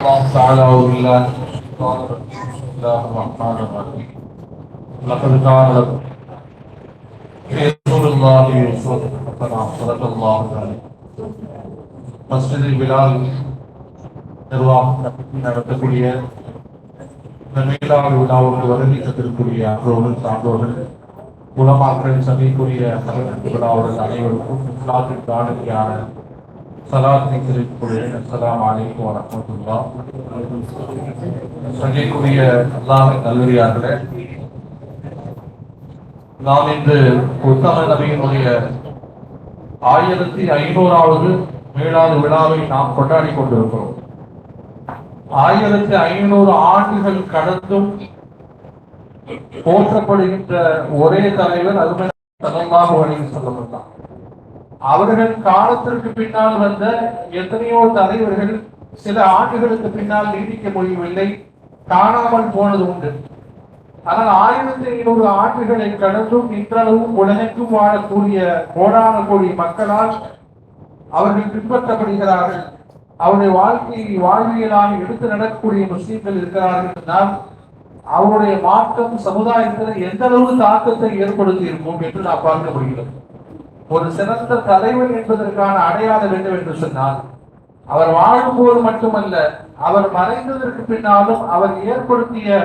الله تعالى بالله قال بسم الله الرحمن الرحيم لقد كان لكم في رسول الله أسوة حسنة صدق الله العظيم மஸ்ஜிதில் பிலால் நிர்வாகம் நடத்தக்கூடிய இந்த மேலாளர் விழாவுக்கு வருகை தந்திருக்கூடிய அன்றோர்கள் சான்றோர்கள் உலமாக்கள் சபைக்குரிய விழாவுடன் அனைவருக்கும் இஸ்லாத்தின் காணிக்கையான சலாத்தினை அலைக்கும் நாம் இன்று உத்தம நபியினுடைய ஆயிரத்தி ஐநூறாவது மேலாது விழாவை நாம் கொண்டாடி கொண்டிருக்கிறோம். ஆயிரத்தி ஐநூறு ஆண்டுகள் கடந்தும் போற்றப்படுகின்ற ஒரே தலைவர் அருமை சதமாக வழங்கி சொல்லப்பட்டார் அவர்கள் காலத்திற்கு பின்னால் வந்த எத்தனையோ தலைவர்கள் சில ஆண்டுகளுக்கு பின்னால் நீடிக்க முடியவில்லை. காணாமல் போனது உண்டு. ஆனால் ஆயிரத்தி ஐநூறு ஆண்டுகளை கடந்தும் இன்றளவும் உலகெங்கும் வாழக்கூடிய கோடான கோடி மக்களால் அவர்கள் பின்பற்றப்படுகிறார்கள். அவருடைய வாழ்க்கையை வாழ்வியலாக எடுத்து நடக்கக்கூடிய முஸ்லீம்கள் இருக்கிறார்கள் என்றால் அவருடைய மாற்றம் சமுதாயத்தில் எந்த அளவு தாக்கத்தை ஏற்படுத்தி இருக்கும் என்று நான் பார்க்க முடிகிறது. ஒரு சிறந்த தலைவன் என்பதற்கான அடையாளம் என்று சொன்னால் அவர் வாழும்போது மட்டுமல்ல அவர் மறைந்ததற்கு பின்னாலும் அவர் ஏற்படுத்திய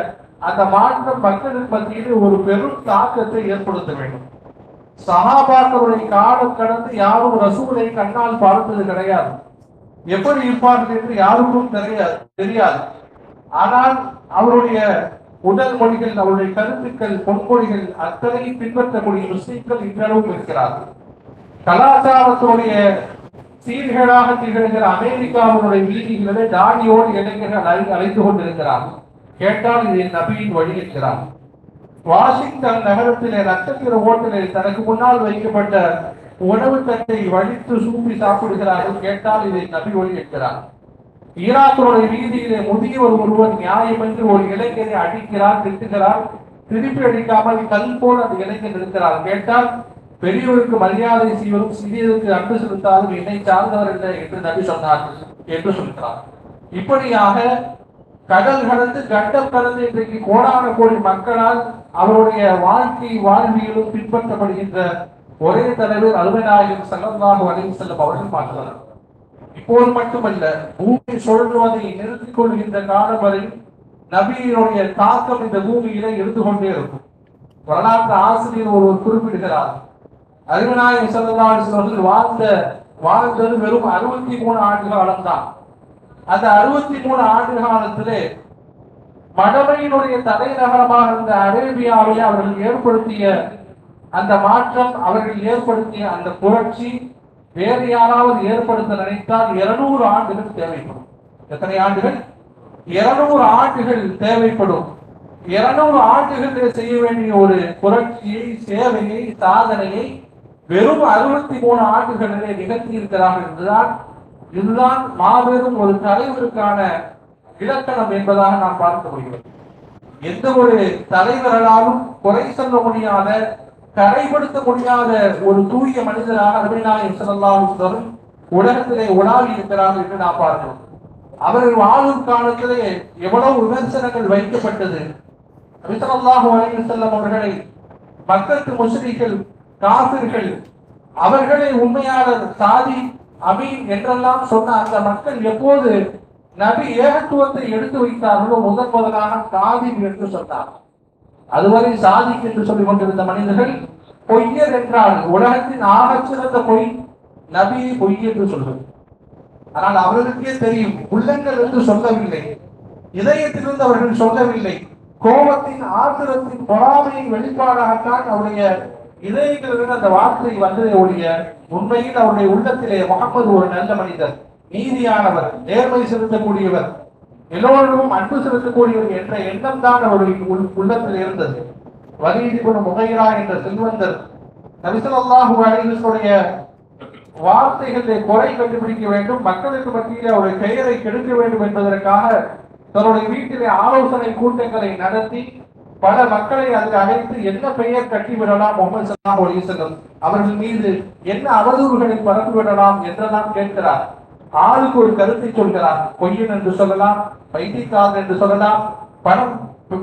அந்த மாற்றம் மக்களின் மத்தியிலே ஒரு பெரும் தாக்கத்தை ஏற்படுத்த வேண்டும். சகாபாக்களுடைய காலம் கடந்து யாரும் ரசூலை கண்ணால் பார்த்தது கிடையாது. எப்படி இருப்பார்கள் என்று யாருக்கும் தெரியாது தெரியாது. ஆனால் அவருடைய உடல் மொழிகள் அவருடைய கருத்துக்கள் பொன்மொழிகள் அத்தனை பின்பற்றக்கூடிய முஸ்லீம்கள் இன்றளவும் இருக்கிறார்கள். கலாச்சாரத்துடைய சீர்கேடாக திகழ்கிற அமெரிக்காவினுடைய வீதிகளிலே தாடியோடு இளைஞர்கள் அழைத்து கொண்டிருக்கிறார் கேட்டால் இது நபியின் வழி என்கிறார். வாஷிங்டன் நகரத்திலே நட்சத்திர ஓட்டலில் தனக்கு முன்னால் வைக்கப்பட்ட உணவு தட்டை வலித்து சூப்பி சாப்பிடுகிறார்கள். கேட்டால் இதை நபி வழி என்கிறார். ஈராக்கினுடைய வீதியிலே முதியவர் ஒருவர் நியாயம் என்று ஒரு இளைஞரை அடிக்கிறார் திட்டுகிறார். திருப்பி அடிக்காமல் கல் போல் அந்த இளைஞர் இருக்கிறார். கேட்டால் பெரியவருக்கு மரியாதை செய்வதும் சிறியருக்கு அன்பு செலுத்தாலும் என்னை சார்ந்தவர் இல்லை என்று நபி சொன்னார்கள் என்று சொல்கிறார். இப்படியாக கடல் கடந்து கண்டம் கடந்து இன்றைக்கு கோடான கோடி மக்களால் அவருடைய வாழ்க்கை வாழ்வியலும் பின்பற்றப்படுகின்ற ஒரே தலைவர் அருமைநாயகன் செல்லந்தாக வரைவு செல்லும் அவர்கள் பார்க்கிறார். இப்போது மட்டுமல்ல பூமி சொல்வதை நிறுத்திக் கொள்கின்ற காலம் வரை நபியினுடைய தாக்கம் இந்த பூமியில இருந்து கொண்டே இருக்கும். வரலாற்று ஆசிரியர் ஒருவர் குறிப்பிடுகிறார் அருமநாயகம் செல்லவர்கள் வாழ்ந்த வாழ்ந்தது வெறும் அறுபத்தி மூணு ஆண்டு காலம் தான் அந்த அறுபத்தி மூணு ஆண்டு காலத்திலே மடமையினுடைய தலைநகரமாக இருந்த அரேபியாவை அவர்கள் ஏற்படுத்திய அந்த மாற்றம் அவர்கள் ஏற்படுத்திய அந்த புரட்சி வேறு யாராவது ஏற்படுத்த நினைத்தால் இருநூறு ஆண்டுகள் தேவைப்படும். எத்தனை ஆண்டுகள்? இருநூறு ஆண்டுகள் தேவைப்படும். இருநூறு ஆண்டுகளில் செய்ய வேண்டிய ஒரு புரட்சியை சேவையை சாதனையை வெறும் அறுபத்தி மூணு ஆண்டுகளிலே நிகழ்த்தி இருக்கிறார் என்றுதான் இதுதான் மாபெரும் ஒரு தலைவருக்கான இலக்கணம் என்பதாக நாம் பார்க்க முடிகிறது. எந்த ஒரு தலைவர்களாலும் குறை சொல்ல முடியாத கரைப்படுத்த முடியாத ஒரு தூய மனிதராக அருமைநாயகம் செல்லலாம் உலகத்திலே உலாவி இருக்கிறார்கள் என்று நாம் பார்க்கிறோம். அவர்கள் வாழும் காலத்திலே எவ்வளவு விமர்சனங்கள் வைக்கப்பட்டது. நபிசல்லாஹு அலைஹி செல்லம் அவர்களை மக்களுக்கு முஸ்லிம்கள் காசிர்கள் அவர்களை உண்மையாளர் சாதி அமீன் என்றெல்லாம் சொன்ன அந்த மக்கள் எப்போது நபி ஏகத்துவத்தை எடுத்து வைத்தார்களோ முதன் முதலாக காதி என்று சொன்னார். அதுவரை சாதி என்று சொல்லிக் கொண்டிருந்த மனிதர்கள் பொய்யர் என்றால் உலகத்தின் ஆகச்சிறந்த பொய் நபியை பொய் என்று சொல்வது. ஆனால் அவர்களுக்கே தெரியும் உள்ளங்கள் என்று சொல்லவில்லை இதயத்திலிருந்து அவர்கள் சொல்லவில்லை கோபத்தின் ஆத்திரத்தின் பொறாமையின் வெளிப்பாடாகத்தான் அவருடைய இதயங்களிலிருந்து அந்த வார்த்தை வந்ததை ஒழிய உண்மையில் அவருடைய உள்ளத்திலே முகமது ஒரு நல்ல மனிதர் நீதியானவர் நேர்மை செலுத்தக்கூடியவர் எல்லோரிடமும் அன்பு செலுத்தக்கூடியவர் என்ற எண்ணம் தான் அவருடைய உள்- உள்ளத்தில் இருந்தது. வலீதிபுன் முகைரா என்ற செல்வந்தர் நபிசல்லாஹு அலைஹிஸ்ஸுடைய வார்த்தைகளை குறை கண்டுபிடிக்க வேண்டும் மக்களுக்கு மத்தியில் அவருடைய பெயரை கெடுக்க வேண்டும் என்பதற்காக தன்னுடைய வீட்டிலே ஆலோசனை கூட்டங்களை நடத்தி பல மக்களை அதில் அழைத்து என்ன பெயர் கட்டி விடலாம் முகமது சலாம் அலிசல்லம் அவர்கள் மீது என்ன அவதூறுகளை பறந்து விடலாம் என்றெல்லாம் கேட்கிறார். ஆளுக்கு ஒரு கருத்தை சொல்கிறார். பொய்யன் என்று சொல்லலாம் பைத்தியக்காரன் என்று சொல்லலாம் பணம்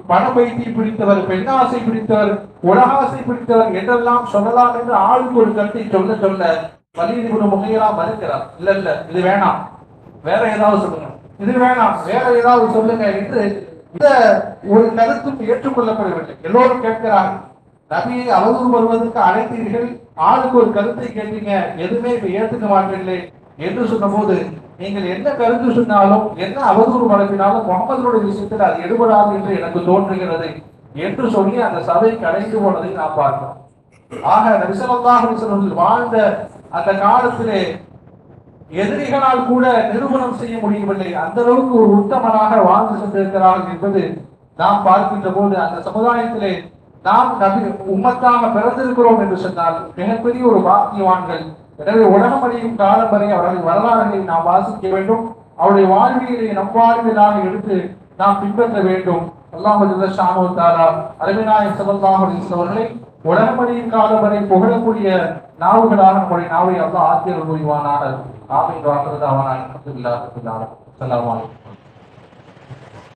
பண பைத்தி பிடித்தவர் பெண்ணாசை பிடித்தவர் உலகாசை பிடித்தவர் என்றெல்லாம் சொல்லலாம் என்று ஆளுக்கு ஒரு கருத்தை சொல்ல சொல்ல வலியுறு முகையெல்லாம் மறுக்கிறார். இல்ல இல்ல இது வேணாம். வேற ஏதாவது சொல்லுங்க. இது வேணாம். வேற ஏதாவது சொல்லுங்க என்று இந்த ஒரு கருத்தும் ஏற்றுக்கொள்ளப்படவில்லை. எல்லோரும் கேட்கிறார்கள் நபியை அவதூறு வருவதற்கு அழைத்தீர்கள்? ஆளுக்கு ஒரு கருத்தை கேட்டீங்க எதுவுமே இப்ப ஏற்றுக்க மாட்டீங்களே என்று சொன்னபோது நீங்கள் என்ன கருத்து சொன்னாலும் என்ன அவதூறு வழங்கினாலும் முகமதுடைய விஷயத்தில் அது எடுபடாது என்று எனக்கு தோன்றுகிறது என்று சொல்லி அந்த சபை கலைந்து போனதை நாம் பார்க்கிறோம் ஆக நபிசல்லாஹ் வாழ்ந்த அந்த காலத்திலே எதிரிகளால் கூட நிரூபணம் செய்ய முடியவில்லை. அந்த அளவுக்கு ஒரு உத்தமனாக வாழ்ந்து சென்றிருக்கிறார்கள் என்பது நாம் பார்க்கின்ற போது அந்த சமுதாயத்திலே நாம் நபி உம்மத்தாக பிறந்திருக்கிறோம் என்று சொன்னால் மிகப்பெரிய ஒரு பாக்கியவான்கள். எனவே உலகம் அடையும் காலம் வரை அவர்கள் வரலாறுகளை நாம் வாசிக்க வேண்டும். அவருடைய வாழ்வியலை நம் வாழ்வியலாக எடுத்து நாம் பின்பற்ற வேண்டும். அல்லாஹ் ஷானு தாரா அரபிநாயக் சல்லாஹ் அவர்களை உலகமடியின் காலம் வரை புகழக்கூடிய நாவுகளாக நம்முடைய நாவை அல்லாஹ் ஆக்கியர் புரிவானாக. ஆமீன் வாக்குறதாவான அவனாக ரப்பில் ஆலமீன். அஸ்ஸலாமு அலைக்கும்.